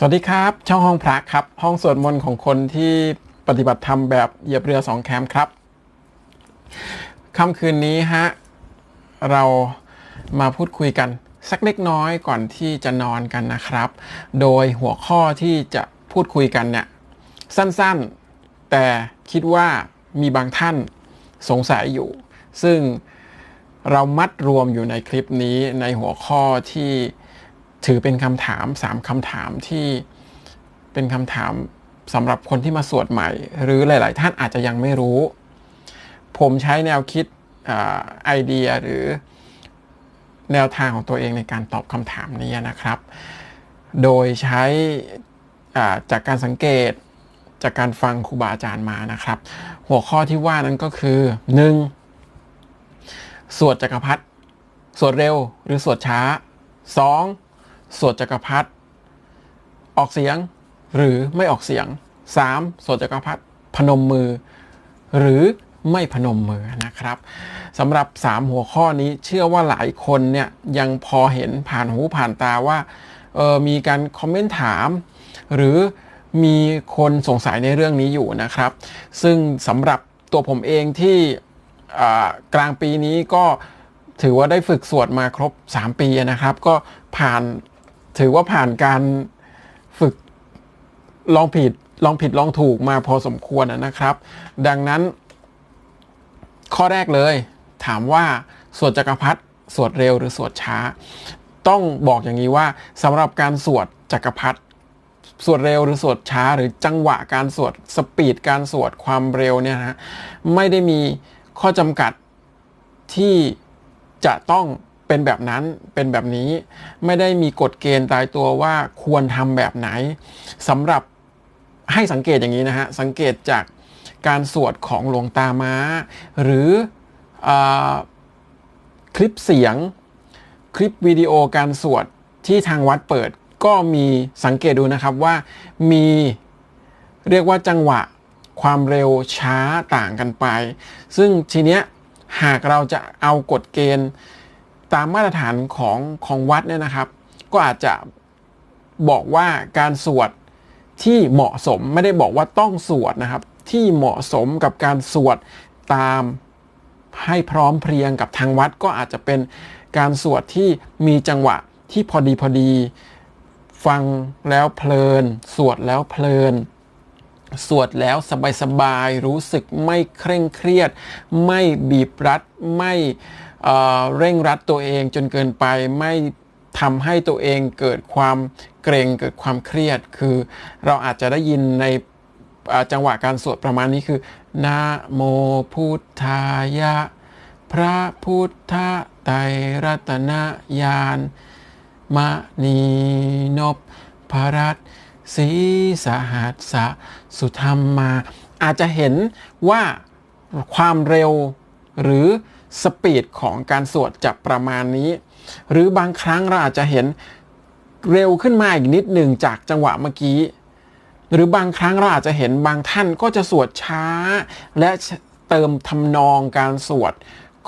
สวัสดีครับช่องห้องพระครับ ห้องสวดมนต์ของคนที่ปฏิบัติธรรมแบบเหยียบเรือสองแคมครับค่ำคืนนี้ฮะเรามาพูดคุยกันสักเล็กน้อยก่อนที่จะนอนกันนะครับ โดยหัวข้อที่จะพูดคุยกันเนี่ยสั้นๆ แต่คิดว่ามีบางท่านสงสัยอยู่ ซึ่งเรามัดรวมอยู่ในคลิปนี้ในหัวข้อที่ ถือเป็นคำถามสามคำถามที่เป็นคำถามสำหรับคนที่มาสวดใหม่ หรือหลาย ๆ ท่านอาจจะยังไม่รู้ ผมใช้แนวคิดไอเดียหรือแนวทางของตัวเองในการตอบคำถามนี้นะครับ โดยใช้จากการสังเกตจากการฟังครูบาอาจารย์มานะครับ หัวข้อที่ว่านั้นก็คือ 1. สวดจักรพรรดิสวดเร็วหรือสวดช้า 2. สวดจักรพรรดิออกเสียงหรือไม่ออกเสียง 3. สวดจักรพรรดิพนมมือ หรือไม่พนมมือนะครับสำหรับ 3 หัวข้อนี้เชื่อว่าหลายคนเนี่ยยังพอเห็นผ่านหูผ่านตาว่าออมีการคอมเมนต์ถาม หรือมีคนสงสัยในเรื่องนี้อยู่นะครับ ซึ่งสำหรับตัวผมเองที่กลางปีนี้ก็ถือว่าได้ฝึกสวดมาครบ 3 ปีนะครับ ก็ผ่าน ถือว่าผ่านการฝึกลองผิดลองผิดลองถูกมาพอสมควรนะครับ ดังนั้น ข้อแรกเลย ถามว่าสวดจักรพรรดิสวดเร็วหรือสวดช้า ต้องบอกอย่างนี้ว่าสำหรับการสวดจักรพรรดิสวดเร็วหรือสวดช้า หรือจังหวะการสวดสปีดการสวดความเร็วเนี่ยนะไม่ได้มีข้อจำกัดที่จะต้อง เป็นแบบนั้นเป็นแบบนี้ไม่ได้มีกฎเกณฑ์ตายตัวว่าควรทำแบบไหนสำหรับให้สังเกตอย่างนี้นะฮะ สังเกตจากการสวดของหลวงตาม้า หรืออคลิปเสียง คลิปวิดีโอการสวดที่ทางวัดเปิดก็มีสังเกตดูนะครับว่ามีเรียกว่าจังหวะความเร็วช้าต่างกันไป ซึ่งทีเนี้ยหากเราจะเอากฎเกณฑ์ ตามมาตรฐานของของวัดเนี่ยนะครับ ก็อาจจะบอกว่าการสวดที่เหมาะสมไม่ได้บอกว่าต้องสวดนะครับ ที่เหมาะสมกับการสวดตามให้พร้อมเพรียงกับทางวัดก็อาจจะเป็นการสวดที่มีจังหวะที่พอดีพอดี ฟังแล้วเพลิน สวดแล้วเพลิน สวดแล้วสบายๆรู้สึกไม่เคร่งเครียด ไม่บีบรัดไม่ เร่งรัดตัวเองจนเกินไปไม่ทำให้ตัวเองเกิดความเกรงเกิดความเครียด คือเราอาจจะได้ยินในจังหวะการสวดประมาณนี้คือนะโมพุทธายะ พระพุทธไตรรัตนญาณมณีนบพรัตสีสหัสสะสุธรรมมา อาจจะเห็นว่าความเร็วหรือ สปีดของการสวดจะประมาณนี้ หรือบางครั้งเราอาจจะเห็นเร็วขึ้นมาอีกนิดหนึ่งจากจังหวะเมื่อกี้ หรือบางครั้งเราอาจจะเห็นบางท่านก็จะสวดช้า และเติมทำนองการสวด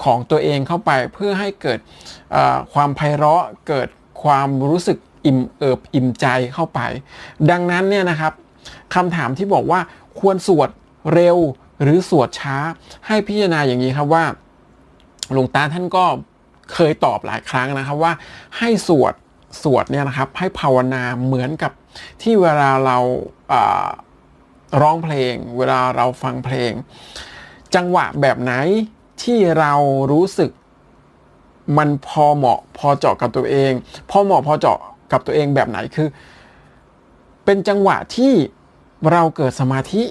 ของตัวเองเข้าไปเพื่อให้เกิดความไพเราะเกิดความรู้สึกอิ่มเอิบอิ่มใจเข้าไป ดังนั้นเนี่ยนะครับคำถามที่บอกว่าควรสวดเร็วหรือสวดช้าให้พิจารณาอย่างนี้ครับว่า หลวงตาท่านก็เคยตอบหลายครั้งนะครับว่าให้สวดสวดเนี่ยนะครับให้ภาวนาเหมือนกับที่เวลาเราร้องเพลง เวลาเราฟังเพลง จังหวะแบบไหนที่เรารู้สึกมันพอเหมาะพอเจาะกับตัวเอง พอเหมาะพอเจาะกับตัวเองแบบไหนคือ เป็นจังหวะที่เราเกิดสมาธิ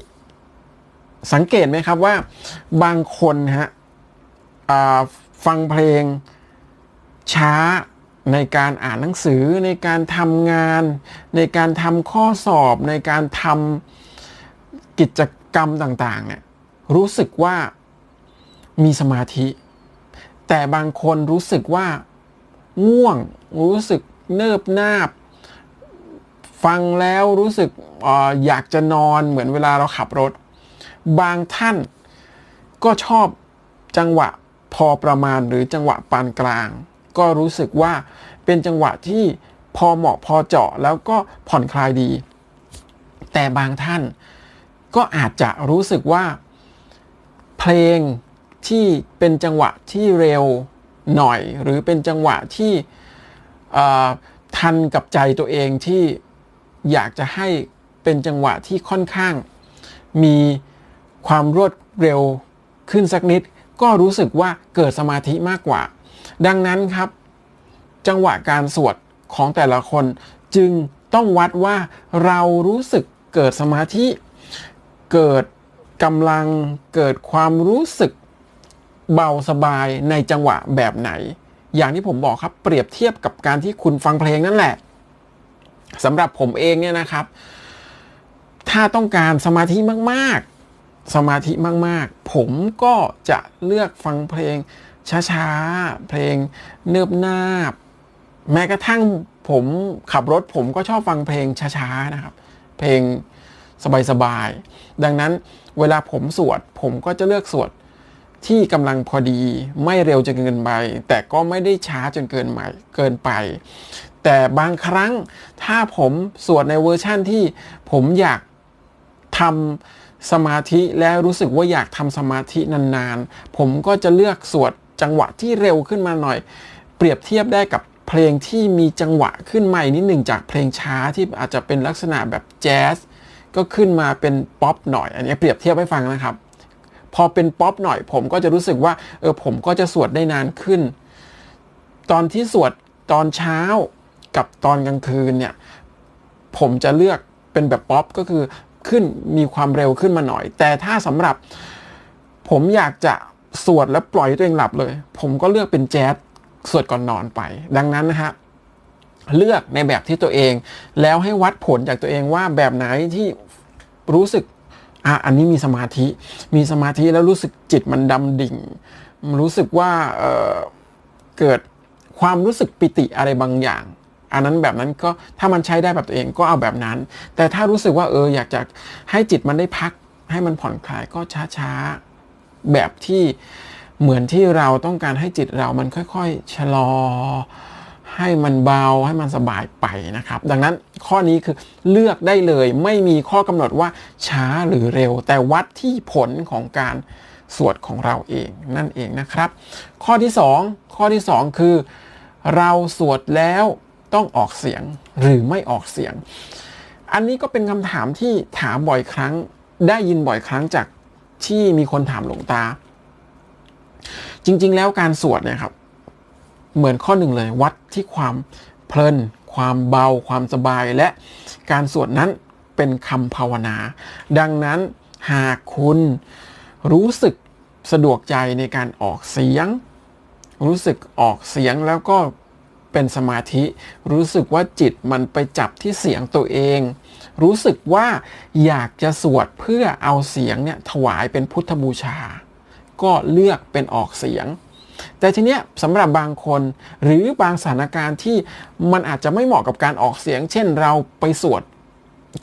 สังเกตไหมครับว่าบางคนฮะ ฟังเพลงช้าในการอ่านหนังสือในการทำงาน ในการทำข้อสอบ ในการทำกิจกรรมต่างๆเนี่ยรู้สึกว่ามีสมาธิ แต่บางคนรู้สึกว่าง่วงรู้สึกเนิบนาบ ฟังแล้วรู้สึกออยากจะนอนเหมือนเวลาเราขับรถ บางท่านก็ชอบจังหวะ พอประมาณหรือจังหวะปานกลาง ก็รู้สึกว่าเป็นจังหวะที่พอเหมาะพอเจาะแล้วก็ผ่อนคลายดี แต่บางท่านก็อาจจะรู้สึกว่า เพลงที่เป็นจังหวะที่เร็วหน่อย หรือเป็นจังหวะที่ทันกับใจตัวเองที่อยากจะให้เป็นจังหวะที่ค่อนข้าง มีความรวดเร็วขึ้นสักนิด ก็รู้สึกว่าเกิดสมาธิมากกว่า ดังนั้นครับ จังหวะการสวดของแต่ละคนจึงต้องวัดว่าเรารู้สึกเกิดสมาธิ เกิดกำลังเกิดความรู้สึกเบาสบายในจังหวะแบบไหน อย่างที่ผมบอกครับเปรียบเทียบกับการที่คุณฟังเพลงนั่นแหละสำหรับผมเองเนี่ยนะครับ ถ้าต้องการสมาธิมากๆ สมาธิมาก ๆ ผมก็จะเลือกฟังเพลงช้า ๆ เพลงเนิบนาบ แม้กระทั่งผมขับรถผมก็ชอบฟังเพลงช้า ๆ นะครับ เพลงสบาย ๆ ดังนั้นเวลาผมสวด ผมก็จะเลือกสวดที่กำลังพอดีไม่เร็วจนเกินไป แต่ก็ไม่ได้ช้าจนเกินไปเกินไป แต่บางครั้งถ้าผมสวดในเวอร์ชั่นที่ผมอยากทำ สมาธิและรู้สึกว่าอยากทำสมาธินานๆ ผมก็จะเลือกสวดจังหวะที่เร็วขึ้นมาหน่อย เปรียบเทียบได้กับเพลงที่มีจังหวะขึ้นใหม่นิดหนึ่งจากเพลงช้าที่อาจจะเป็นลักษณะแบบแจ๊สก็ขึ้นมาเป็นป๊อปหน่อย อันนี้เปรียบเทียบให้ฟังนะครับ พอเป็นป๊อปหน่อยผมก็จะรู้สึกว่าเออผมก็จะสวดได้นานขึ้น ตอนที่สวดตอนเช้ากับตอนกลางคืนเนี่ยผมจะเลือกเป็นแบบป๊อปก็คือ ขึ้นมีความเร็วขึ้นมาหน่อย แต่ถ้าสำหรับผมอยากจะสวดแล้วปล่อยตัวเองหลับเลย ผมก็เลือกเป็นแจ๊สสวดก่อนนอนไป ดังนั้นนะฮะเลือกในแบบที่ตัวเอง แล้วให้วัดผลจากตัวเองว่าแบบไหนที่รู้สึกอะอันนี้มีสมาธิ มีสมาธิแล้วรู้สึกจิตมันดำดิ่ง รู้สึกว่าเเกิดความรู้สึกปิติอะไรบางอย่าง อันนั้นแบบนั้นก็ถ้ามันใช้ได้แบบตัวเองก็เอาแบบนั้น แต่ถ้ารู้สึกว่าเอออยากจะให้จิตมันได้พัก ให้มันผ่อนคลายก็ช้าๆแบบที่เหมือนที่เราต้องการให้จิตเรามันค่อยๆชะลอ ให้มันเบาให้มันสบายไปนะครับ ดังนั้นข้อนี้คือเลือกได้เลยไม่มีข้อกำหนดว่าช้าหรือเร็ว แต่วัดที่ผลของการสวดของเราเองนั่นเองนะครับ ข้อที่ 2 ข้อที่ 2 คือ เราสวดแล้ว ต้องออกเสียงหรือไม่ออกเสียง อันนี้ก็เป็นคำถามที่ถามบ่อยครั้ง ได้ยินบ่อยครั้งจากที่มีคนถามหลวงตา จริง ๆ แล้วการสวดเนี่ยครับ เหมือนข้อหนึ่งเลยวัดที่ความเพลิน ความเบา ความสบายและการสวดนั้นเป็นคำภาวนา ดังนั้นหากคุณรู้สึกสะดวกใจในการออกเสียง รู้สึกออกเสียงแล้วก็ เป็นสมาธิ รู้สึกว่าจิตมันไปจับที่เสียงตัวเอง รู้สึกว่าอยากจะสวดเพื่อเอาเสียงเนี่ยถวายเป็นพุทธบูชา ก็เลือกเป็นออกเสียง แต่ทีเนี้ยสำหรับบางคนหรือบางสถานการณ์ที่มันอาจจะไม่เหมาะกับการออกเสียง เช่นเราไปสวด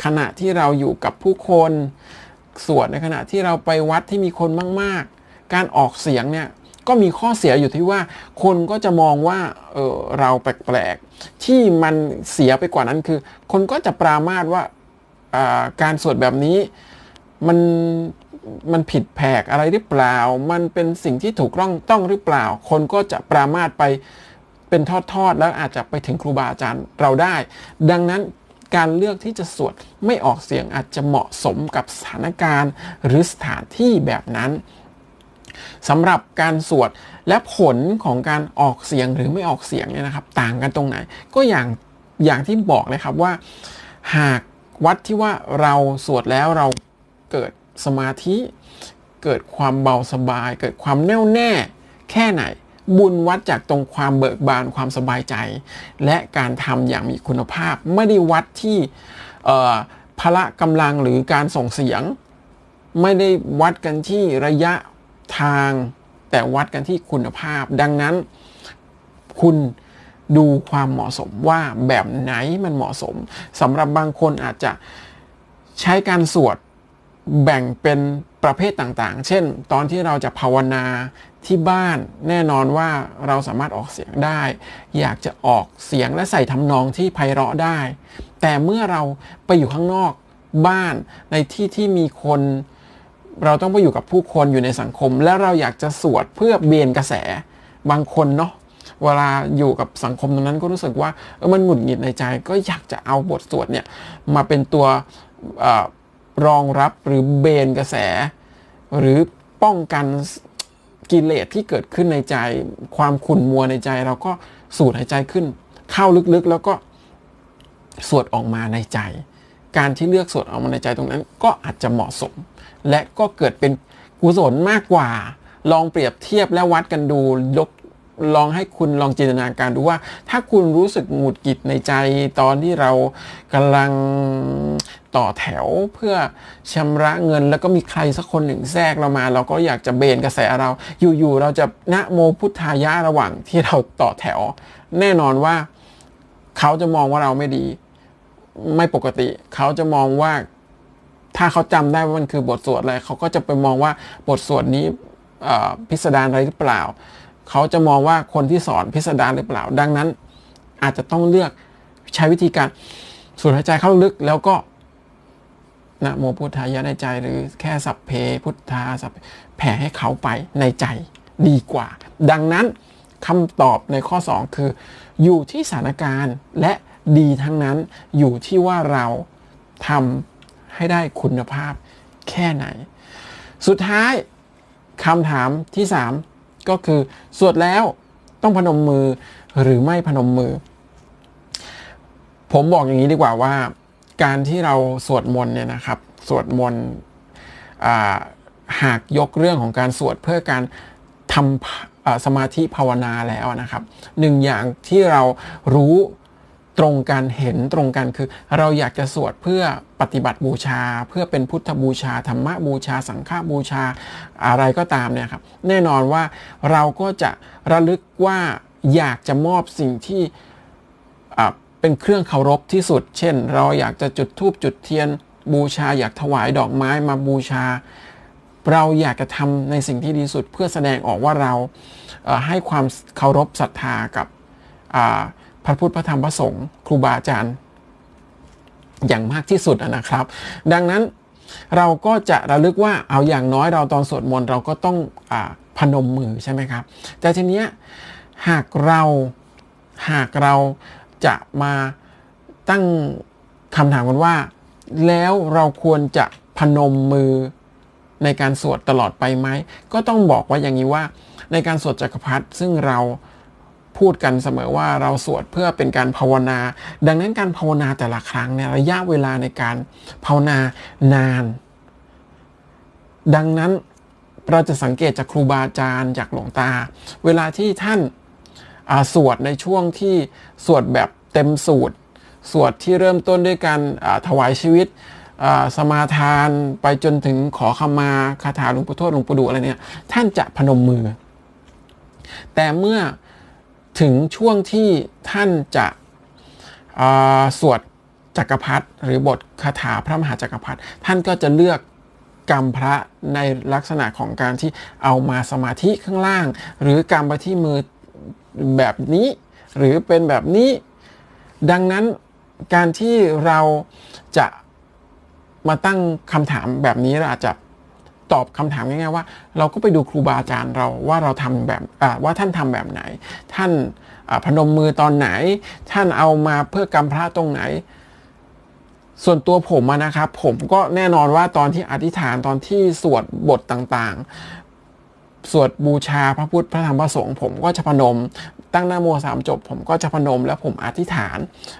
ขณะที่เราอยู่กับผู้คนสวดในขณะที่เราไปวัดที่มีคนมาก ๆ การออกเสียงเนี่ย ก็มีข้อเสียอยู่ที่ว่า คนก็จะมองว่าเออเราแปลกๆ ที่มันเสียไปกว่านั้นคือ คนก็จะปรามาสว่าการสวดแบบนี้มันมันผิดแผกอะไรหรือเปล่า มันเป็นสิ่งที่ถูกต้องต้องหรือเปล่า คนก็จะปรามาสไปเป็นทอดๆ แล้วอาจจะไปถึงครูบาอาจารย์เราได้ ดังนั้นการเลือกที่จะสวดไม่ออกเสียงอาจจะเหมาะสมกับสถานการณ์ หรือสถานที่แบบนั้น สำหรับการสวดและผลของการออกเสียงหรือไม่ออกเสียงเนี่ยนะครับ ต่างกันตรงไหน ก็อย่างอย่างที่บอกเลยครับว่า หากวัดที่ว่าเราสวดแล้วเราเกิดสมาธิ เกิดความเบาสบาย เกิดความแน่วแน่แค่ไหน บุญวัดจากตรงความเบิกบานความสบายใจ และการทำอย่างมีคุณภาพ ไม่ได้วัดที่พละกำลังหรือการส่งเสียง ไม่ได้วัดกันที่ระยะ ทางแต่วัดกันที่คุณภาพ ดังนั้น คุณดูความเหมาะสมว่าแบบไหนมันเหมาะสมสำหรับบางคนอาจจะใช้การสวดแบ่งเป็นประเภทต่างๆ เช่น ตอนที่เราจะภาวนาที่บ้านแน่นอนว่าเราสามารถออกเสียงได้ อยากจะออกเสียงและใส่ทำนองที่ไพเราะได้ แต่เมื่อเราไปอยู่ข้างนอกบ้านในที่ที่มีคน เราต้องไปอยู่กับผู้คนอยู่ในสังคม และเราอยากจะสวดเพื่อเบนกระแสบางคนเนาะเวลาอยู่กับสังคมตรงนั้นก็รู้สึกว่าเออมันหงุดหงิดในใจ ก็อยากจะเอาบทสวดเนี่ยมาเป็นตัวอรองรับหรือเบนกระแส หรือป้องกันกิเลสที่เกิดขึ้นในใจ ความขุ่นมัวในใจ เราก็สูดหายใจขึ้น เข้าลึกๆ แล้วก็สวดออกมาในใจ การที่เลือกสวดออกมาในใจตรงนั้น ก็อาจจะเหมาะสม และก็เกิดเป็นกุศลมากกว่า ลองเปรียบเทียบและวัดกันดูยกลองให้คุณลองจินตนาการดูว่า ถ้าคุณรู้สึกหงุดหงิดในใจตอนที่เรากำลังต่อแถวเพื่อชำระเงิน แล้วก็มีใครสักคนหนึ่งแทรกเรามา เราก็อยากจะเบนกระแสเรา อยู่ๆเราจะนะโมพุทธายะระหว่างที่เราต่อแถว แน่นอนว่า เขาจะมองว่าเราไม่ดี ไม่ปกติ เขาจะมองว่า ถ้าเขาจำได้ว่ามันคือบทสวดอะไรเขาก็จะไปมองว่าบทสวดนี้พิสดารอะไรหรือเปล่า เขาจะมองว่าคนที่สอนพิสดารหรือเปล่า ดังนั้น อาจจะต้องเลือกใช้วิธีการสูดหายใจเข้าลึกแล้วก็นะโมพุทธายะในใจหรือแค่สัพเพพุทธาสัพแผ่ให้เขาไปในใจดีกว่า ดังนั้นคำตอบในข้อ 2 คือ อยู่ที่สถานการณ์และดีทั้งนั้นอยู่ที่ว่าเราทำ ให้ได้คุณภาพแค่ไหน สุดท้ายคำถามที่ 3 ก็คือ สวดแล้วต้องพนมมือหรือไม่พนมมือ ผมบอกอย่างนี้ดีกว่าว่า การที่เราสวดมนต์เนี่ยนะครับสวดมนต์หากยกเรื่องของการสวดเพื่อการทำสมาธิภาวนาแล้วนะครับหนึ่งอย่างที่เรารู้ ตรงกันเห็นตรงกันคือ เราอยากจะสวดเพื่อปฏิบัติบูชา เพื่อเป็นพุทธบูชา ธรรมบูชา สังฆบูชาอะไรก็ตามเนี่ยครับแน่นอนว่าเราก็จะระลึกว่าอยากจะมอบสิ่งที่เป็นเครื่องเคารพที่สุด เช่น เราอยากจะจุดธูปจุดเทียนบูชา อยากถวายดอกไม้มาบูชา เราอยากจะทำในสิ่งที่ดีสุด เพื่อแสดงออกว่าเราให้ความเคารพศรัทธากับ พระพุทธพระธรรมพระสงฆ์ครูบาอาจารย์ อย่างมากที่สุดนะครับ ดังนั้นเราก็จะระลึกว่าเอาอย่างน้อยเราตอนสวดมนต์เราก็ต้องอพนมมือใช่ไหมครับ แต่ทีเนี้ยหากเราหากเราจะมาตั้งคำถามกันว่า แล้วเราควรจะพนมมือในการสวดตลอดไปไหม ก็ต้องบอกว่าอย่างนี้ว่า ในการสวดจักรพรรดิซึ่งเรา พูดกันเสมอว่าเราสวดเพื่อเป็นการภาวนา ดังนั้นการภาวนาแต่ละครั้งเนี่ยระยะเวลาในการภาวนานาน ดังนั้นเราจะสังเกตจากครูบาอาจารย์จากหลวงตา เวลาที่ท่านสวดในช่วงที่สวดแบบเต็มสูตร สวดที่เริ่มต้นด้วยการถวายชีวิตสมาทานไปจนถึงขอขมาคาถาหลวงปู่ทวดหลวงปู่ดูอะไรเนี่ยท่านจะพนมมือ แต่เมื่อ ถึงช่วงที่ท่านจะสวดจักรพรรดิหรือบทคาถาพระมหาจักรพรรดิท่านก็จะเลือกกรรมพระในลักษณะของการที่เอามาสมาธิข้างล่าง หรือกรรมไปที่มือแบบนี้ หรือเป็นแบบนี้ ดังนั้นการที่เราจะมาตั้งคำถามแบบนี้เราอาจจะ ตอบคำถามง่ายๆว่า เราก็ไปดูครูบาอาจารย์เราว่าเราทำแบบว่าท่านทำแบบไหน ท่านพนมมือตอนไหน ท่านเอามาเพื่อกำพระตรงไหน ส่วนตัวผมนะครับ ผมก็แน่นอนว่าตอนที่อธิษฐานตอนที่สวดบทต่างๆ สวดบูชาพระพุทธพระธรรมพระสงฆ์ผมก็จะพนม ตั้งหน้าโมสามจบ ผมก็จะพนมแล้วผมอธิษฐาน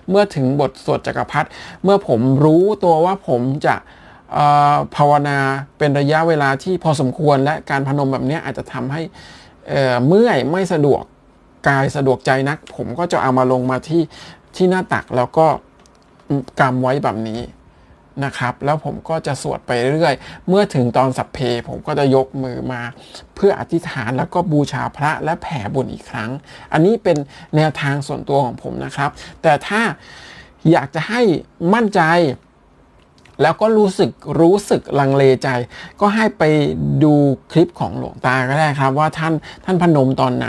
เมื่อถึงบทสวดจักรพรรดิเมื่อผมรู้ตัวว่าผมจะ ภาวนาเป็นระยะเวลาที่พอสมควรและการพนมแบบนี้อาจจะทำให้เมื่อยไม่สะดวกกายสะดวกใจนัก ผมก็จะเอามาลงมาที่ที่หน้าตักแล้วก็กำไว้แบบนี้นะครับ แล้วผมก็จะสวดไปเรื่อยเมื่อถึงตอนสัพเพ ผมก็จะยกมือมา เพื่ออธิษฐานแล้วก็บูชาพระและแผ่บุญอีกครั้ง อันนี้เป็นแนวทางส่วนตัวของผมนะครับ แต่ถ้าอยากจะให้มั่นใจ แล้วก็รู้สึกรู้สึกลังเลใจ ก็ให้ไปดูคลิปของหลวงตาก็ได้ครับ ว่าท่านท่านพนมตอนไหน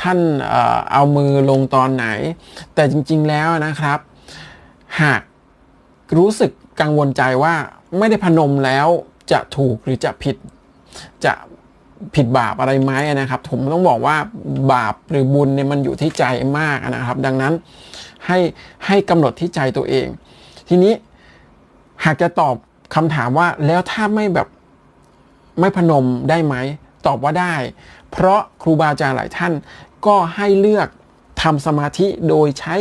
ท่านเอามือลงตอนไหน แต่จริงๆแล้วนะครับ หากรู้สึกกังวลใจว่าไม่ได้พนมแล้วจะถูกหรือจะผิดจะผิดบาปอะไรไหมนะครับ ผมต้องบอกว่าบาปหรือบุญเนี่ยมันอยู่ที่ใจมากนะครับ ดังนั้นให้ให้กำหนดที่ใจตัวเอง ทีนี้ หากจะตอบคำถามว่าแล้วถ้าไม่แบบไม่พนมได้ไหม ตอบว่าได้ เพราะครูบาอาจารย์หลายท่านก็ให้เลือกทำสมาธิโดยใช้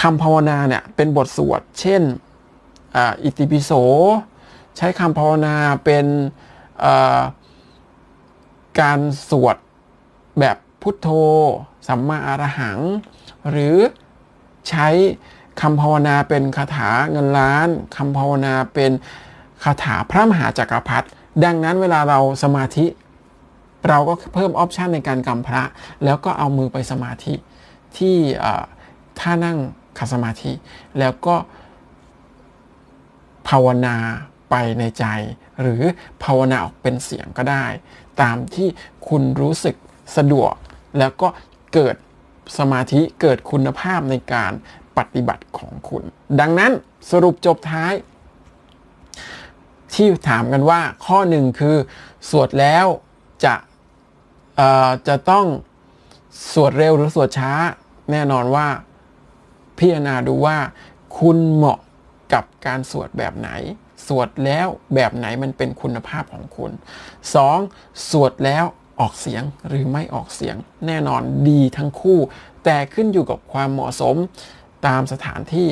คำภาวนาเนี่ยเป็นบทสวด เช่นอ,อิติปิโส ใช้คำภาวนาเป็นการสวดแบบพุทโธ สัมมาอารหัง หรือใช้ คำภาวนาเป็นคาถาเงินล้านคำภาวนาเป็นคาถาพระมหาจักรพรรดิดังนั้นเวลาเราสมาธิ เราก็เพิ่มออปชันในการกำพระ แล้วก็เอามือไปสมาธิที่ท่านั่งขัดสมาธิ แล้วก็ภาวนาไปในใจ หรือภาวนาออกเป็นเสียงก็ได้ ตามที่คุณรู้สึกสะดวก แล้วก็เกิดสมาธิเกิดคุณภาพในการ ปฏิบัติของคุณ ดังนั้นสรุปจบท้าย ที่ถามกันว่าข้อหนึ่งคือ สวดแล้วจะจะต้องสวดเร็วหรือสวดช้า แน่นอนว่าพิจารณาดูว่าคุณเหมาะกับการสวดแบบไหน สวดแล้วแบบไหนมันเป็นคุณภาพของคุณ 2. สวดแล้วออกเสียงหรือไม่ออกเสียง แน่นอนดีทั้งคู่ แต่ขึ้นอยู่กับความเหมาะสม ตามสถานที่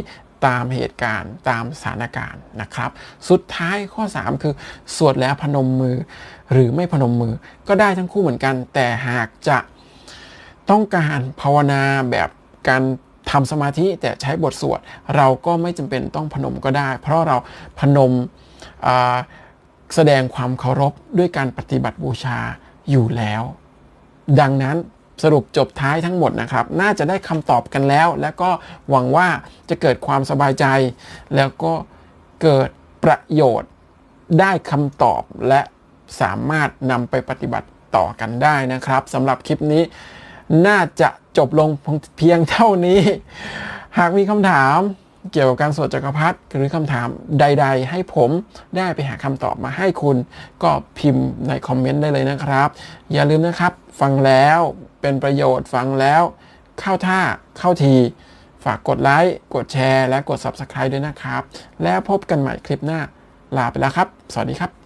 ตามเหตุการณ์ตามสถานการณ์นะครับ สุดท้ายข้อ 3 คือ สวดแล้วพนมมือ หรือไม่พนมมือก็ได้ทั้งคู่เหมือนกัน แต่หากจะต้องการภาวนาแบบการทำสมาธิแต่ใช้บทสวด เราก็ไม่จำเป็นต้องพนมก็ได้ เพราะเราพนมแสดงความเคารพด้วยการปฏิบัติบูชาอยู่แล้ว ดังนั้น สรุปจบท้ายทั้งหมดนะครับ น่าจะได้คำตอบกันแล้ว และก็หวังว่าจะเกิดความสบายใจ แล้วก็เกิดประโยชน์ได้คำตอบและสามารถนำไปปฏิบัติต่อกันได้นะครับสำหรับคลิปนี้น่าจะจบลงเพียงเท่านี้ หากมีคำถาม เกี่ยวกับการสวดจักรพรรดิหรือคำถามใด ๆ ให้ผมได้ไปหาคำตอบมาให้คุณ ก็พิมพ์ในคอมเมนต์ได้เลยนะครับ อย่าลืมนะครับ ฟังแล้วเป็นประโยชน์ฟังแล้วเข้าท่าเข้าทีฝากกดไลค์ กดแชร์ และกด Subscribe ด้วยนะครับ แล้วพบกันใหม่คลิปหน้า ลาไปแล้วครับ สวัสดีครับ